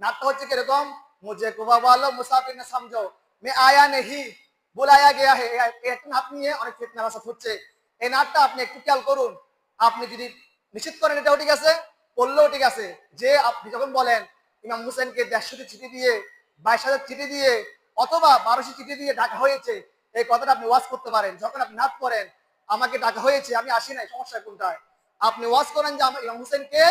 নাটটা হচ্ছে কীরকম? মুঝে কুবা বলো মুসাফির না সমঝো। মে আয়া নেহি। বুলায়া গেয়া হে। একটা নাট নিয়ে অনেক ফিতনা বাসাত হচ্ছে এই নাটটা আপনি একটু খেয়াল করুন। আপনি যদি নিশ্চিত করেন এটাও ঠিক আছে বললেও ঠিক আছে। যে আপনি যখন বলেন, ইমাম হোসেনকে দেড়শোটি চিঠি দিয়ে, বাইশ হাজার চিঠি দিয়ে, অথবা বারোশো চিঠি দিয়ে ডাকা হয়েছে, এই কথাটা আপনি ওয়াজ করতে পারেন। যখন আপনি নাচ করেন, আমাকে ডাকা হয়েছে, আমি আসি নাই, সমস্যা কোনটায়? আপনি ওয়াজ করেন যে ইমাম হোসেনকে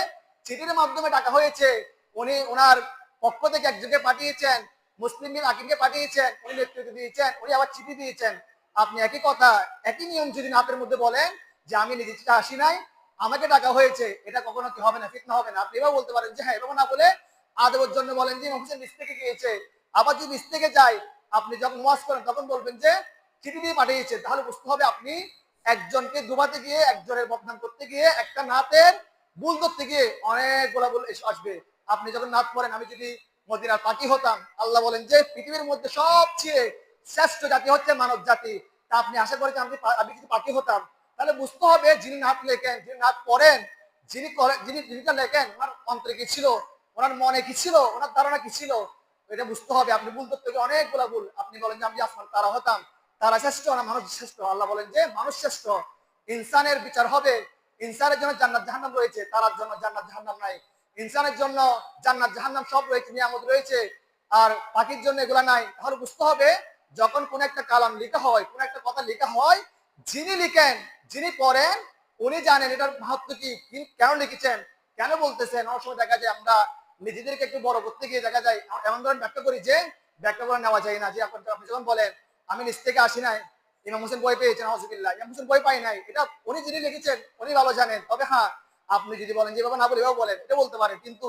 চিঠির মাধ্যমে ডাকা হয়েছে উনি ওনার পক্ষ থেকে একজনকে পাঠিয়েছেন, মুসলিম বিন আকিমকে পাঠিয়েছেন, উনি নেতৃত্ব দিয়েছেন, উনি আবার চিঠি দিয়েছেন। আপনি একই কথা, একই নিয়ম যদি নাতের মধ্যে বলেন যে আমি নিজে চিঠা আসি নাই, আমাকে ডাকা হয়েছে, এটা কখনো কি হবে না, ফিতনা হবে না। আপনি এবার বলতে পারেন যে হ্যাঁ এভাবে না বলে আদবের জন্য বলেন যে ইমাম হোসেন নিচ থেকে গিয়েছে। আবার যদি নিচ থেকে যায়, আপনি যখন ওয়াজ করেন, তখন বলবেন যে চিঠি দিয়ে পাঠিয়েছে। তাহলে বুঝতে হবে আপনি একজনকে ডুবাতে গিয়ে, একজনের বদনাম করতে গিয়ে, একটা নাতের ভুল ধরতে গিয়ে অনেক গোলা বলে আসবে। আপনি যখন নাচ পড়েন আমি যদি মদিনার পাখি হতাম, আল্লাহ বলেন যে পৃথিবীর মধ্যে সবচেয়ে শ্রেষ্ঠ জাতি হচ্ছে মানব জাতি। তা আপনি আশা করেছেন আমি আমি যদি পাখি হতাম, তাহলে বুঝতে হবে যিনি নাচ লেখেন, যিনি নাচ পড়েন যিনি যিনি যিনিটা লেখেন, ওনার অন্তরে কি ছিল? ওনার মনে কি ছিল? ওনার ধারণা কি ছিল? এটা বুঝতে হবে। আপনি ভুল গিয়ে অনেকগুলা ভুল। আপনি বলেন যে আমি আসমান, তারা হতাম, তারা শ্রেষ্ঠ না মানুষ শ্রেষ্ঠ? আল্লাহ বলেন যে মানুষ শ্রেষ্ঠ। ইনসানের বিচার হবে। ইনসানের জন্য জান্নাত জাহান্নাম রয়েছে। তারার জন্য জান্নাত জাহান্নাম নাই। ইনসানের জন্য জান্নাত, জাহান্নাম সব রয়েছে, নিয়ামত রয়েছে। আর পাখির জন্য এগুলা নাই। তাহলে বুঝতে হবে, যখন কোন একটা কালাম লেখা হয়, কোন একটা কথা লেখা হয়, যিনি লিখেন, যিনি পড়েন, উনি জানেন এটার মাহাত্ম কি কেন লিখেছেন, কেন বলতেছেন। অনেক সময় দেখা যায় আমরা নিজেদেরকে একটু বড় করতে গিয়ে দেখা যায় এমন ধরনের ব্যাখ্যা করি যে, ব্যাখ্যা করে নেওয়া যায় না। যে আপনি যখন বলেন, আমি নিচ থেকে আসি নাই, ইমাম হোসেন বই পেয়েছেন হজবিল্লাহ ইমাম হোসেন বই পাই নাই। এটা উনি যিনি লিখেছেন, উনি ভালো জানেন। তবে হ্যাঁ আপনি যদি বলেন যে বাবা না বলে বলেন এটা বলতে পারেন। কিন্তু